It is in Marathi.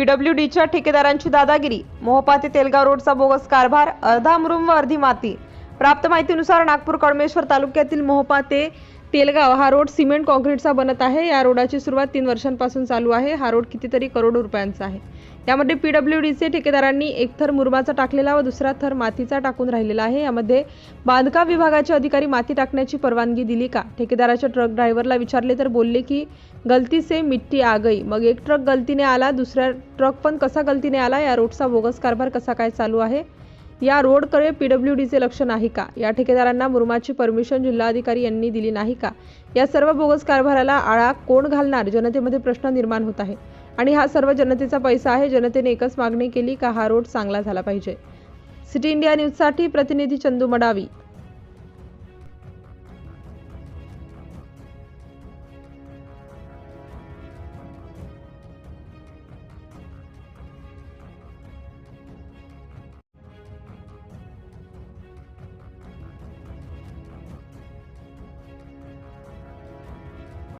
पीडब्ल्यू डीच्या ठेकेदारांची दादागिरी मोहपा ते तेलगाव रोडचा बोगस कारभार अर्धा मुरुम व अर्धी माती. प्राप्त माहितीनुसार नागपूर कडमेश्वर तालुक्यातील मोहपा ते तेलगाव हा रोड सिमेंट कॉन्क्रीटचा बनत आहे. या रोडाची सुरुवात तीन वर्षांपासून चालू आहे. हा रोड कितीतरी करोडो रुपयांचा आहे. यामध्ये पी डब्ल्यू डीचे ठेकेदारांनी एक थर मुरमाचा टाकलेला व दुसरा थर मातीचा टाकून राहिलेला आहे. यामध्ये बांधकाम विभागाचे अधिकारी माती टाकण्याची परवानगी दिली का? ठेकेदाराच्या ट्रक ड्रायव्हरला विचारले तर बोलले की गलती से मिट्टी आ गई मग एक ट्रक गलतीने आला दुसरा ट्रक पण कसा गलतीने आला? या रोडचा बोगस कारभार कसा काय चालू आहे? या रोडकडे पीडब्ल्यू डीचे लक्ष नाही का? या ठेकेदारांना मुरुमाची परमिशन जिल्हाधिकारी यांनी दिली नाही का? या सर्व बोगस कारभाराला आळा कोण घालणार? जनतेमध्ये प्रश्न निर्माण होत आहे. आणि हा सर्व जनतेचा पैसा आहे. जनतेने एकच मागणी केली का हा रोड चांगला झाला पाहिजे. सिटी इंडिया न्यूजसाठी प्रतिनिधी चंदू मडावी.